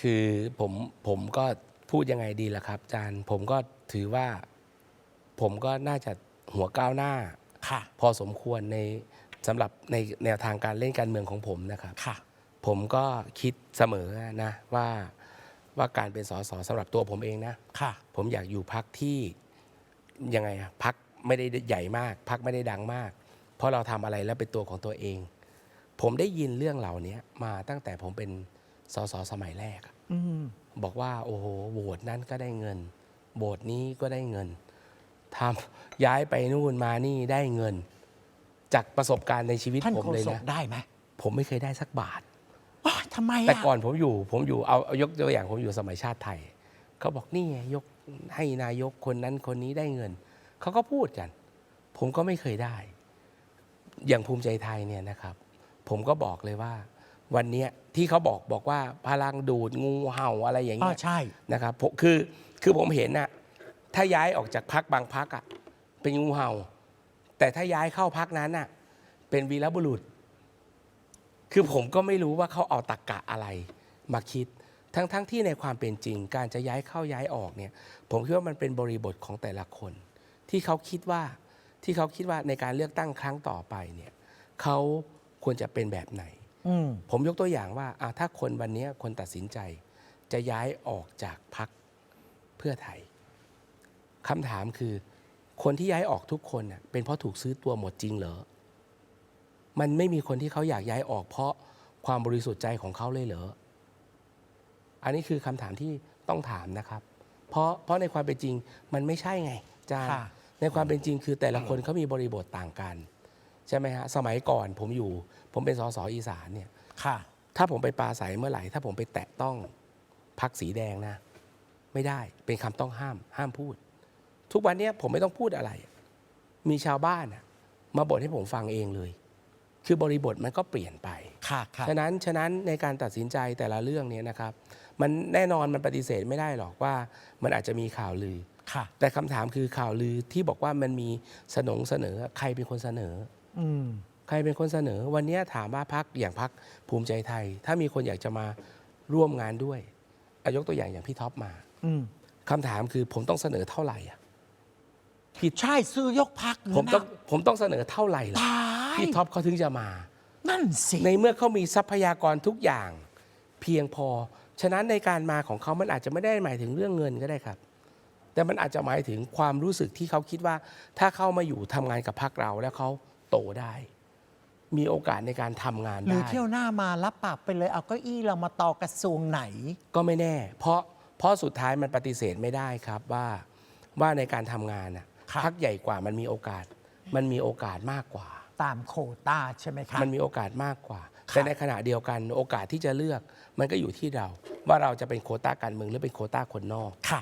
คือผมผมก็พูดยังไงดีล่ะครับอาจารย์ผมก็ถือว่า ผมก็น่าจะหัวก้าวหน้า ค่ะ พอสมควรในสำหรับในแนวทางการเล่นการเมืองของผมนะครับ ค่ะ ผมก็คิดเสมอนะว่าว่าการเป็นสสสำหรับตัวผมเองนะ ค่ะ ผมอยากอยู่พักที่ยังไงอะพักไม่ได้ใหญ่มาก พักไม่ได้ดังมาก เพราะเราทำอะไรแล้วเป็นตัวของตัวเอง ผมได้ยินเรื่องเหล่านี้มาตั้งแต่ผมเป็น สสสมัยแรกอะอืมบอกว่า โอ้โหโหวตนั้นก็ได้เงินโหวตนี้ก็ได้เงินทำย้ายไปนู่นมานี่ได้เงิน จากประสบการณ์ในชีวิตท่านผมโฆเลยษกนะได้ไหมผมไม่เคยได้สักบาทว้าทำไมอะแต่ก่อนผมอยู่ ผมอยู่เอาเอายกตัวอย่างผมอยู่สมัยชาติไทย เขาบอกนี่ไงยกให้นายกคนนั้นคนนี้ได้เงิน เขาก็พูดกัน ผมก็ไม่เคยได้ อย่างภูมิใจไทยเนี่ยนะครับ ผมก็บอกเลยว่า วันเนี้ยที่เขาบอกบอกว่าพลังดูดงูเห่าอะไรอย่างอ๋อเงี้ยใช่ นะครับผมคือคือผมเห็นน่ะถ้าย้ายออกจากพักบางพักอะเป็นงูเห่า แต่ถ้าย้ายเข้าพักนั้นอะเป็นวีรบุรุษ คือผมก็ไม่รู้ว่าเขาเอาตรกกะอะไรมาคิด ทั้งทั้งที่ในความเป็นจริง การจะย้ายเข้าย้ายออกเนี่ยผมคิดว่ามันเป็นบริบทของแต่ละคน ที่เขาคิดว่าที่เขาคิดว่าในการเลือกตั้งครั้งต่อไปเนี่ยเขาควรจะเป็นแบบไหน อืมผมยกตัวอย่างว่าอะถ้าคนวันนี้คนตัดสินใจ จะย้ายออกจากพักเพื่อไทยคำถามคือ คนที่ย้ายออกทุกคนน่ะเป็นเพราะถูกซื้อตัวหมดจริงเหรอ มันไม่มีคนที่เขาอยากย้ายออกเพราะความบริสุทธิ์ใจของเขาเลยเหรอ อันนี้คือคำถามที่ต้องถามนะครับ เพราะเพราะในความเป็นจริงมันไม่ใช่ไงอาจารย์ค่ะ ในความเป็นจริงคือแต่ละคนเขามีบริบทต่างกัน ใช่ไหมฮะสมัยก่อนผมอยู่ ผมเป็นสสอีสานเนี่ยค่ะ ถ้าผมไปปราศัยเมื่อไหร่ ถ้าผมไปแตะต้องพักสีแดงนะ ไม่ได้เป็นคำต้องห้าม ห้ามพูด ทุกวันเนี้ยผมไม่ต้องพูดอะไร มีชาวบ้านน่ะมาบ่นให้ผมฟังเองเลย คือบริบทมันก็เปลี่ยนไป ค่ะค่ะ ฉะนั้นฉะนั้นในการตัดสินใจแต่ละเรื่องเนี้นะครับ มันแน่นอนมันปฏิเสธไม่ได้หรอกว่า มันอาจจะมีข่าวลือ ค่ะ แต่คำถามคือข่าวลือที่บอกว่ามันมีสนงเสนอใครเป็นคนเสนอ อืม ใครเป็นคนเสนอ วันนี้ถามว่าพักอย่างพักภูมิใจไทย ถ้ามีคนอยากจะมาร่วมงานด้วยอายกตัวอย่างอย่างพี่ท็อปมาอืมคำถามคือผมต้องเสนอเท่าไหร่อะใช่ซื้อยกพักผมต้องผมต้องเสนอเท่าไหร่ล่ะตายพี่ท็อปเขาถึงจะมา นั่นสิ ในเมื่อเขามีทรัพยากรทุกอย่าง เพียงพอ ฉะนั้นในการมาของเขามันอาจจะไม่ได้หมายถึงเรื่องเงินก็ได้ครับ แต่มันอาจจะหมายถึงความรู้สึกที่เขาคิดว่า ถ้าเข้ามาอยู่ทำงานกับพรรคเราแล้วเขา โตได้ มีโอกาสในการทำงานหรือได้เที่ยวหน้ามารับปากไปเลยเอาเก้าอี้เรามาต่อกระทรวงไหน ก็ไม่แน่ เพราะเพราะสุดท้ายมันปฏิเสธไม่ได้ครับว่าว่าในการทำงานน่ะครับ พักใหญ่กว่ามันมีโอกาส มันมีโอกาสมากกว่า ตามโควต้าใช่ไหมคะมันมีโอกาสมากกว่า ครับ แต่ในขณะเดียวกันโอกาสที่จะเลือก มันก็อยู่ที่เรา ว่าเราจะเป็นโควต้าการเมืองหรือเป็นโควต้าคนนอก ค่ะ